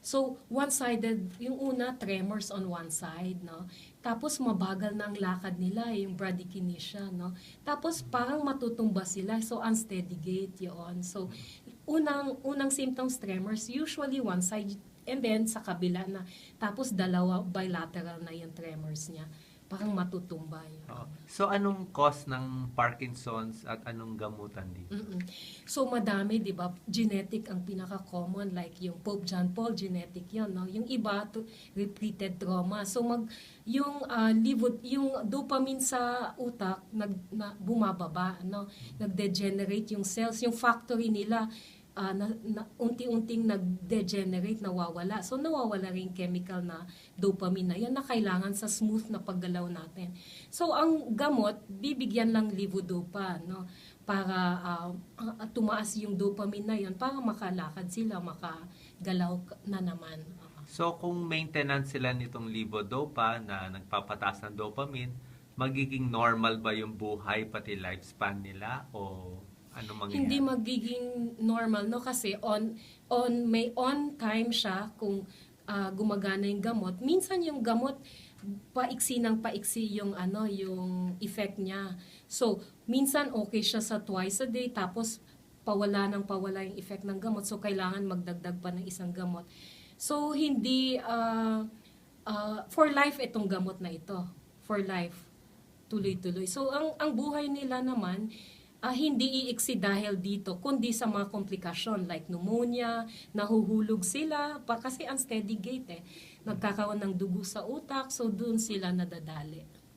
So, one-sided, yung una, tremors on one side, no? Tapos, mabagal na lakad nila, yung bradykinesia, no? Tapos, parang matutumba sila. So, unsteady gait yun. So, unang, unang symptoms, tremors, usually one side, and then sa kabila na. Tapos, dalawa, bilateral na yung tremors niya. Parang matutumba yun. Oo. So anong cause ng Parkinson's at anong gamutan dito? Mm-mm. So madami, 'di ba? Genetic ang pinaka-common like yung Pope John Paul genetic 'yon, no? Yung iba to repeated trauma. So mag yung ah, livod yung dopamine sa utak nag na, bumababa, no? Nag-degenerate yung cells, yung factory nila ah, na, na, unti-unting nag-degenerate, nawawala. So nawawala rin chemical na dopamine na yan na kailangan sa smooth na paggalaw natin. So ang gamot, bibigyan lang levodopa, no? Para ah, tumaas yung dopamine na yan para makalakad sila, makagalaw na naman. So kung maintenance sila nitong levodopa na nagpapataas ng dopamine, magiging normal ba yung buhay pati lifespan nila o ano mangyayari? Hindi magiging normal no kasi on on may on time siya kung ah, gumagana yung gamot. Minsan yung gamot paiksi ng paiksi yung ano yung effect niya. So minsan okay siya sa twice a day tapos pawala ng pawala yung effect ng gamot. So kailangan magdagdag pa ng isang gamot. So hindi ah, ah, for life itong gamot na ito. For life tuloy-tuloy. So ang ang buhay nila naman ah, hindi iiksi dahil dito kundi sa mga komplikasyon like pneumonia, nahuhulog sila pa kasi unsteady gait eh. Nagkakaroon ng dugo sa utak so doon sila nadadali.